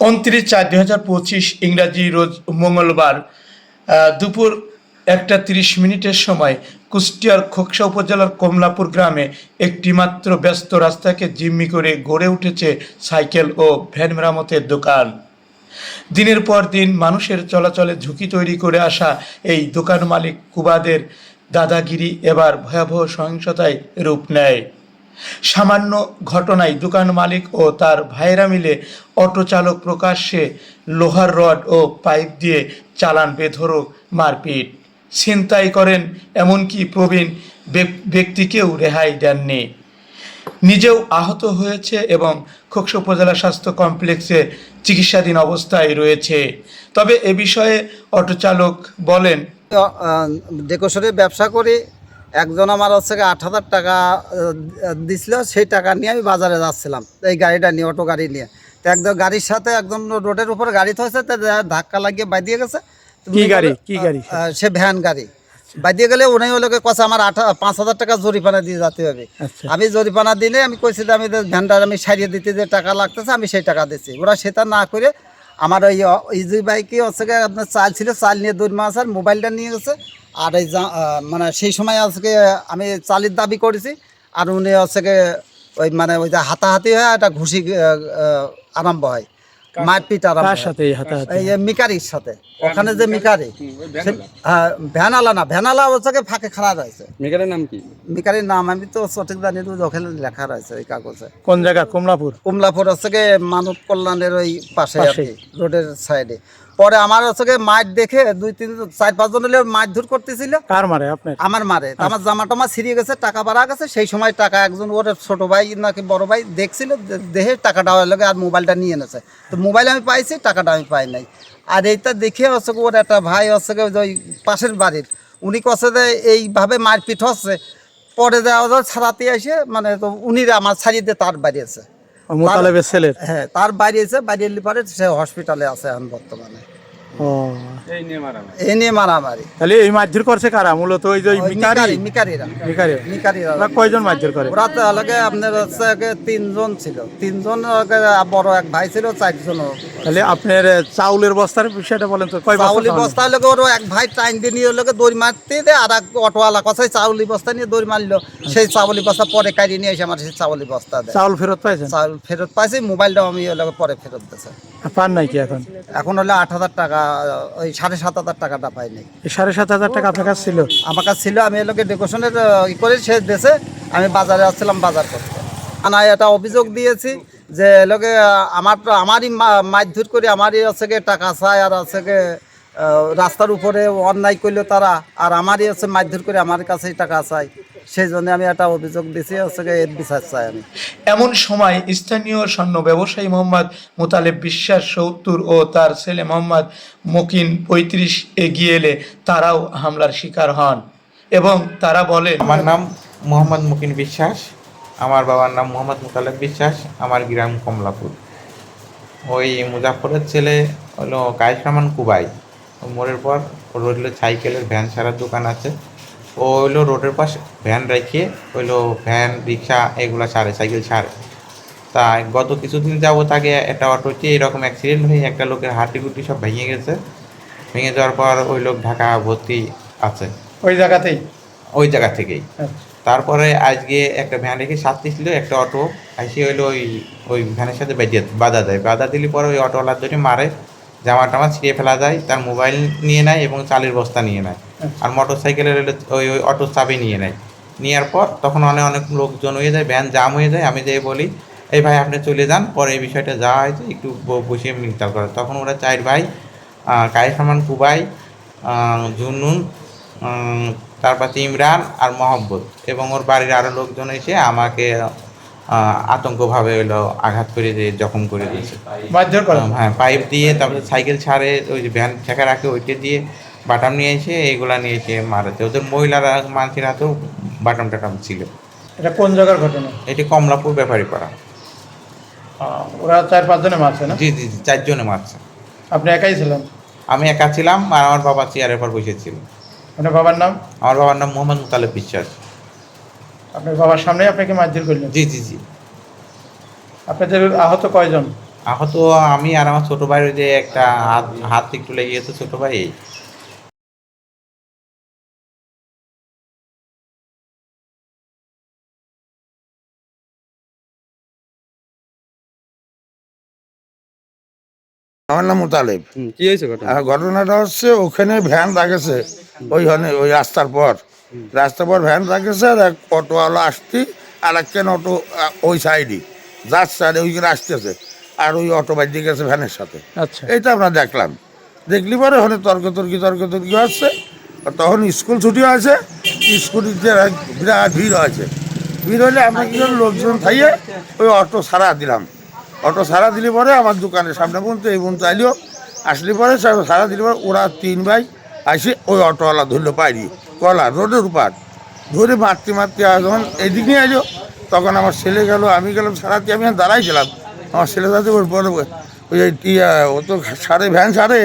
উনত্রিশ চার দুই হাজার পঁচিশ ইংরাজি রোজ মঙ্গলবার দুপুর একটা তিরিশ মিনিটের সময় কুষ্টিয়ার খোকসা উপজেলার কমলাপুর গ্রামে একটি মাত্র ব্যস্ত রাস্তাকে জিম্মি করে গড়ে উঠেছে সাইকেল ও ভ্যান মেরামতের দোকান। দিনের পর দিন মানুষের চলাচলে ঝুঁকি তৈরি করে আসা এই দোকান মালিক কুবাদের দাদাগিরি এবার ভয়াবহ সহিংসতায় রূপ নেয়। সামান্য ঘটনায় দোকান মালিক ও তার ভাইয়েরা মিলে অটো চালক প্রকাশ্যে লোহার রড ও পাইপ দিয়ে চালান বেধরক মারপিট। ছিনতাই করেন এমনকি প্রবীণ ব্যক্তিকেও রেহাই দেননি। নিজেও আহত হয়েছে এবং খোকসা উপজেলা স্বাস্থ্য কমপ্লেক্সে চিকিৎসাধীন অবস্থায় রয়েছে। তবে এ বিষয়ে অটো চালক বলেন ডেকোরেশনের ব্যবসা করি একজন আমার হচ্ছে আট হাজার টাকা দিছিল সেই টাকা নিয়ে আমি বাজারে যাচ্ছিলাম এই গাড়িটা নিয়ে অটো গাড়ি নিয়ে তো একদম গাড়ির সাথে একদম রোডের উপর গাড়ি থয়েছে তো ধাক্কা লাগিয়ে বাঁধিয়ে গেছে কি গাড়ি? কি গাড়ি? সে ভ্যান গাড়ি বাঁধিয়ে গেলে উনি গিয়ে কষা আমার আট পাঁচ হাজার টাকা জরিপানা দিয়ে যেতে হবে আচ্ছা। আমি জরিপানা দিলে আমি কইছি যে আমি ভ্যানটা আমি সারিয়ে দিতে যে টাকা লাগতেছে আমি সেই টাকা দিচ্ছি ওরা সেটা না করে আমার ওই ইজি বাইকে হচ্ছে আপনার চাল ছিল চাল নিয়ে দুই মাস আর মোবাইলটা নিয়ে গেছে আর এই মানে সেই সময় আজকে আমি চালির দাবি করেছি আর উনি হচ্ছে ওই মানে ওই যে হাতাহাতি হয় একটা ঘুষি আরম্ভ হয়। মারপিট আরম্ভ সাথে এই মিকারির সাথে। ওখানে যে মিকারি? হ্যাঁ ভ্যানালা না ভ্যানালা হচ্ছে ফাঁকে খাড়া রয়েছে। মেকারের নাম কি? মিকারির নাম আমি তো সঠিক জানি ওখানে লেখা রয়েছে ওই কাগজে। কোন জায়গা? কমলাপুর? কমলাপুর হচ্ছে মানব কল্যাণের ওই পাশে রোডের সাইডে পরে আমার হচ্ছে মাঠ দেখে দুই তিন চার পাঁচজন হলে মাছ ধর করতেছিল। কার মারে? আপনার? আমার মারে। আমার জামা টামা ছিঁড়িয়ে গেছে টাকা বাড়া গেছে সেই সময় টাকা একজন ওর ছোট ভাই নাকি বড় ভাই দেখছিল দেখে টাকাটা ওর লগে আর মোবাইলটা নিয়ে এনেছে। তো মোবাইল আমি পাইছি টাকাটা আমি পাই নাই। আর এইটা দেখে হচ্ছে ওর একটা ভাই হচ্ছে ওই পাশের বাড়ির উনি কছে যে এইভাবে মারপিট হচ্ছে পরে দেওয়া ছাড়াতে এসে মানে তো উনি আমার ছাড়িয়ে দিয়ে তার বাড়ি আছে। মোতালেবের ছেলের? হ্যাঁ তার বাইরে এসে বাইরে এলে পরে সে হসপিটালে আছে এখন বর্তমানে। ও। এই নিয়ে এ নিয়ে মারামারি। তাহলে এই মারধর করছে কারা? মূলত ওই যে মিকারি? মিকারি মিকারিরা। মিকারি। মিকারিরা। কয়জন মারধর করে? ওরা তো আলাদা আপনার হচ্ছে তিনজন ছিল। তিনজন বড় এক ভাই ছিল চারজন তাহলে আপনার চাউলের বস্তার বিষয়টা বলেন তো কয় চাউলি চাউল? বস্তা ওর এক ভাই টাইম দিয়ে নিয়ে লোকে দৌড় মারতে দে আর এক অটোওয়ালা কথায় চাউলি বস্তা নিয়ে দৌড় মারলো। সেই চাউলি বস্তা পরে কাটিয়ে নিয়ে এসে আমার সেই চাউলি বস্তা দেয়। চাউল ফেরত পাইছেন? চাউল ফেরত পাইছি মোবাইলটাও আমি পরে ফেরত দিয়েছে। পান নাই কি এখন? এখন হলে আট হাজার টাকা ওই সাড়ে সাত হাজার টাকাটা পাইনি সাড়ে সাত হাজার টাকা আপনার কাছে ছিল? আমার কাছে ছিল আমি এলোকে ডেকোরেশনের ই করে সে দেশে আমি বাজারে আসছিলাম বাজার করতে। আমি এটা অভিযোগ দিয়েছি যে এলোকে আমার তো আমারই মারধর করে আমারই হচ্ছে গিয়ে টাকা চায় আর হচ্ছে গিয়ে রাস্তার উপরে অন্যায় করল তারা আর আমারই হচ্ছে মারধর করে আমার কাছেই টাকা চাই সেই জন্য আমি একটা অভিযোগ দিয়েছি হচ্ছে এর বিচার চাই আমি। এমন সময় স্থানীয় স্বর্ণ ব্যবসায়ী মোহাম্মদ মোতালেব বিশ্বাস সত্তর ও তার ছেলে মোহাম্মদ মকিন পঁয়ত্রিশ এগিয়ে এলে তারাও হামলার শিকার হন এবং তারা বলেন আমার নাম মোহাম্মদ মুকিন বিশ্বাস আমার বাবার নাম মোহাম্মদ মুতালেব বিশ্বাস আমার গ্রাম কমলাপুর। ওই মুজাফরের ছেলে হলো কায়েস রহমান কুবাই। ও মোড়ের পর ওর হইল সাইকেলের ভ্যান সারার দোকান আছে। ও হইল রোডের পাশে ভ্যান রেখে হইল ভ্যান রিক্সা এগুলো ছাড়ে সাইকেল ছাড়ে। তা গত কিছুদিন যাব তাকে একটা অটোতে এরকম অ্যাক্সিডেন্ট হয়ে একটা লোকের হাড্ডি গুটি সব ভেঙে গেছে। ভেঙে যাওয়ার পর ওই লোক ঢাকা ভর্তি আছে। ওই জায়গাতেই ওই জায়গা থেকেই। তারপরে আজকে একটা ভ্যান রেখে সাথে ছিল একটা অটো। এসে হইল ওই ওই ভ্যানের সাথে বেঁধে বাধা দেয়। বাধা দিলে পরে ওই অটোওয়ালার ধরে মারে জামা টামা ছিঁড়ে ফেলা যায় তার মোবাইল নিয়ে নেয় এবং চালের বস্তা নিয়ে নেয়। আর মোটর সাইকেলের ওই ওই অটো চাবি নিয়ে নেয়। নেওয়ার পর তখন অনেক অনেক লোকজন হয়ে যায় ভ্যান জাম হয়ে যায়। আমি যেয়ে বলি এই ভাই আপনি চলে যান পরে এই বিষয়টা যা হয়েছে একটু বসিয়ে বসে মিলতাল করে তখন ওরা চার ভাই কায়েস রহমান কুবাই জুনুন তারপর ইমরান আর মহব্বত এবং ওর বাড়ির আরও লোকজন এসে আমাকে আতঙ্কভাবে হলো আঘাত করে দিয়ে জখম করে দিয়েছে। হ্যাঁ পাইপ দিয়ে তারপরে সাইকেল ছাড়ে ওই যে ভ্যান ঠেকা রাখে ওইটা দিয়ে বাটাম নিয়ে এসে এইগুলা নিয়ে এসে মারাতে। ওদের মহিলারা মানুষের হাতেও বাটাম টাটাম ছিল। এটা কোন জায়গার ঘটনা? এটি কমলাপুর ব্যাপারী পাড়া ওরা চার পাঁচজনে মারছে না? জি জি জি চারজনে মারছে। আপনি একাই ছিলেন? আমি একা ছিলাম আর আমার বাবা চেয়ারের পর বসেছিল আপনার বাবার নাম? আমার বাবার নাম মোহাম্মদ মুতালেব বিশ্বাস। আপনার বাবার সামনেই আপনাকে মারধর করলেন? জি জি জি। আপনাদের আহত কয়জন? আহত আমি আর আমার ছোট ভাইয়ের যে একটা হাত হাত একটু লেগে গেছে ছোট ভাই। আমার নাম মোতালেব। কি হয়েছে ঘটনাটা হচ্ছে ওখানে ভ্যান রাখেছে। ওইখানে ওই রাস্তার পর। রাস্তার পর ভ্যান রাখেছে আর এক অটোওয়ালা আসতি আর একখান অটো ওই সাইডে যার সাইডে ওইখানে আসতেছে আর ওই অটো বাজিয়ে গেছে ভ্যানের সাথে। আচ্ছা। এইটা আমরা দেখলাম। দেখলি পরে ওখানে তর্ক তর্কি তর্ক তর্কি হচ্ছে। তখন স্কুল ছুটি আছে স্কুটিতে বিরাট ভিড় আছে ভিড় হলে আমরা কি লোকজন খাইয়ে ওই অটো সারা দিলাম। অটো সারা দিলে পরে আমার দোকানের সামনে পর্যন্ত এই পর্যন্ত আইলিও আসলে পরে সারা দিলে পরে ওরা তিন ভাই আসে ওই অটোওয়ালা ধরলো পাইরি কলা রোডের উপর ধরে মারতে মারতে যখন এদিক নিয়ে এলো তখন আমার ছেলে গেল আমি গেলাম সারাতে আমি দাঁড়াইছিলাম আমার ছেলে যাতে ওর বড় ওই ও তো সারে ভ্যান সারে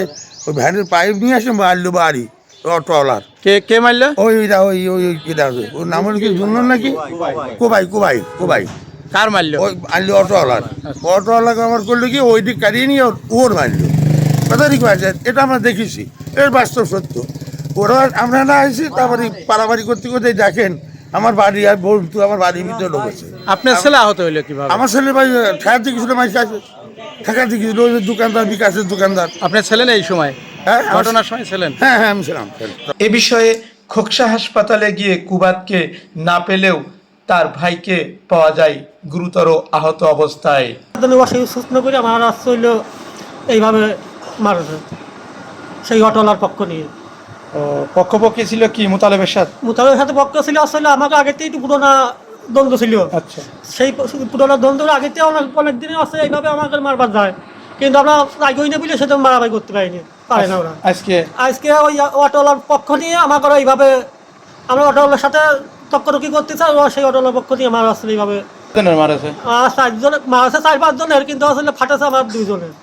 ওই ভ্যানের পাইপ নিয়ে আসে মারলো বাড়ি অটোওয়ালার কে কে মারলো ওই ওই ওই ওই ওর নাম হলো কি নাকি কোবাই কোবাই কোবাই কার মারলো? ওই আনলো অটোওয়ালার। অটোওয়ালাকে আমার করল কি ওই দিক কাটিয়ে নিয়ে ওর- মারলো। কথা ঠিক আছে এটা আমরা দেখেছি। এর বাস্তব সত্য। ওরা আমরা না আসি তারপরে পারাবাড়ি করতে করতে দেখেন আমার বাড়ি আর বলতো আমার বাড়ির ভিতরে লোক আছে আপনার ছেলে আহত হইল কীভাবে? আমার ছেলে ভাই ঠেকার দিকেছিল মাইক আছে। ঠেকার দিকেছিল ওই যে দোকানদার বিকাশের দোকানদার। আপনার ছেলেন এই সময়? হ্যাঁ ঘটনার সময় ছিলেন? হ্যাঁ হ্যাঁ আমি ছিলাম। এ বিষয়ে খোকসা হাসপাতালে গিয়ে কুবাতকে না পেলেও তার ভাইকে পাওয়া যায় গুরুতর আহত অবস্থায়। সুস্থ করে আমার রাস্তা এইভাবে মারছে সেই অটোলার পক্ষ নিয়ে। পক্ষপক্ষে ছিল কি মোতালেবের সাথে? মোতাবের সাথে পক্ষ ছিল আসলে আমাকে আগেতে একটু পুরোনা দ্বন্দ্ব ছিল। আচ্ছা। সেই পুরোনো দ্বন্দ্বের আগেতে অনেক অনেক দিনে আছে এইভাবে আমাকে মারবার যায়। কিন্তু আমরা আগেই না বলে সেটা মারামারি করতে পারিনি পারে না ওরা। আজকে? আজকে ওই অটোলার পক্ষ নিয়ে আমাকে এইভাবে আমরা অটোলার সাথে তক্করকি করতে চাই ওরা সেই অটোলার পক্ষ দিয়ে আমার আসলে এইভাবে মারেছে আর চারজন মারছে চার পাঁচজনের কিন্তু আসলে ফাটেছে আমার দুইজনের।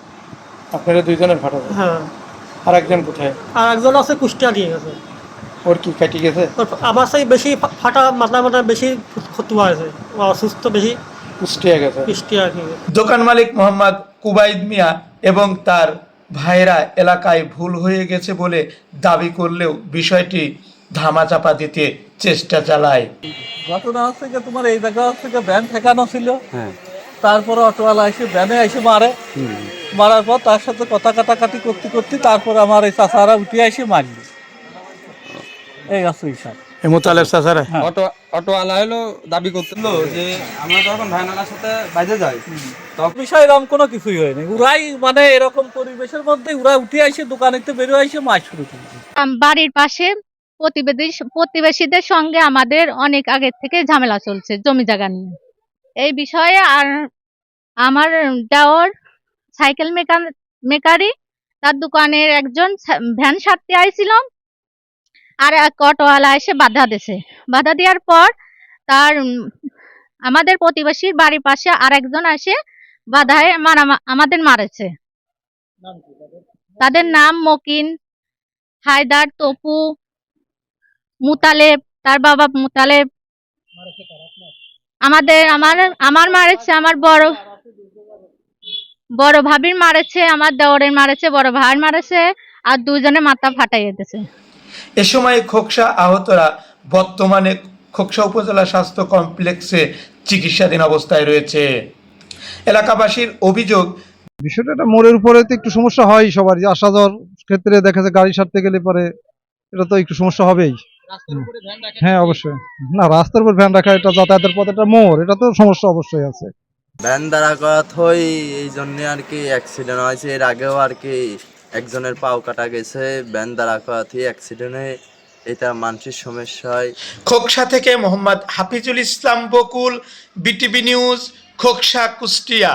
আপনারা দুইজনের ফাটাছে হ্যাঁ। আর একজন কোথায়? আর একজন আছে কুষ্টিয়া নিয়ে গেছে। ওর কি কাটি গেছে? ওর আমার সেই বেশি ফাটা মাথা মাথা বেশি ক্ষতি হয়েছে ও অসুস্থ বেশি কুষ্টিয়া গেছে। কুষ্টিয়া দোকান মালিক মোহাম্মদ কুবাইদ মিয়া এবং তার ভাইরা এলাকায় ভুল হয়ে গেছে বলে দাবি করলেও বিষয়টি ধামাচাপা দিতে চেষ্টা চালায় ঘটনা হচ্ছে যে তোমার এই জায়গা যে ভ্যান ঠেকানো ছিল। হ্যাঁ। তারপরে অটোওয়ালা এসে ভ্যানে এসে মারে। মারার পর তার সাথে কথা কাটাকাটি করতে করতে তারপর আমার এই চাষারা উঠে এসে মারল। এই আছে হিসাব এ মোতালেব চাচারা অটো অটোওয়ালা হলো দাবি করছিল যে আমরা যখন ভাইনালার সাথে বাইরে যাই তখন বিষয় এরকম কোনো কিছুই হয়নি। ওরাই মানে এরকম পরিবেশের মধ্যে ওরা উঠে এসে দোকানেতে বেরিয়ে এসে মাছ শুরু আম- বাড়ির পাশে প্রতিবেদী প্রতিবেশীদের সঙ্গে আমাদের অনেক আগে থেকে ঝামেলা চলছে জমি জায়গা নিয়ে। এই বিষয়ে আর আমার দেওর সাইকেল মেকার মেকারি তার দোকানের একজন ভ্যান সারতে আইছিল আর এক অটোওয়ালা এসে বাধা দিছে। বাধা দেওয়ার পর তার আমাদের প্রতিবেশীর বাড়ির পাশে আর একজন এসে বাধায় মারা আমাদের মারেছে। তাদের নাম মকিন হায়দার তপু মুতালেব তার বাবা মুতালেব। আমাদের আমার আমার মারেছে আমার বড় বড় ভাবির মারেছে আমার দেওরের মারেছে বড় ভাইয়ের মারেছে আর দুজনে মাথা ফাটাইয়ে দিয়েছে এ সময় খোকসা আহতরা বর্তমানে খোকসা উপজেলা স্বাস্থ্য কমপ্লেক্সে চিকিৎসাধীন অবস্থায় রয়েছে। এলাকাবাসীর অভিযোগ বিষয়টা একটা মোড়ের উপরে তো একটু সমস্যা হয় সবারই আসা যাওয়ার ক্ষেত্রে দেখা যায় গাড়ি সারতে গেলে পরে এটা তো একটু সমস্যা হবেই। হ্যাঁ অবশ্যই। না রাস্তার উপর ভ্যান রাখা এটা যাতায়াতের পথ একটা মোড় এটা তো সমস্যা অবশ্যই আছে। ভ্যান দাঁড়া করা থই এই জন্য আর কি অ্যাক্সিডেন্ট হয়েছে এর আগেও আর কি একজনের পাও কাটা গেছে ভ্যান দাঁড়া করা থেকে অ্যাক্সিডেন্টে এটা মানুষের সমস্যা হয়। খোকসা থেকে মোহাম্মদ হাফিজুল ইসলাম বকুল বিটিভি নিউজ খোকসা কুষ্টিয়া।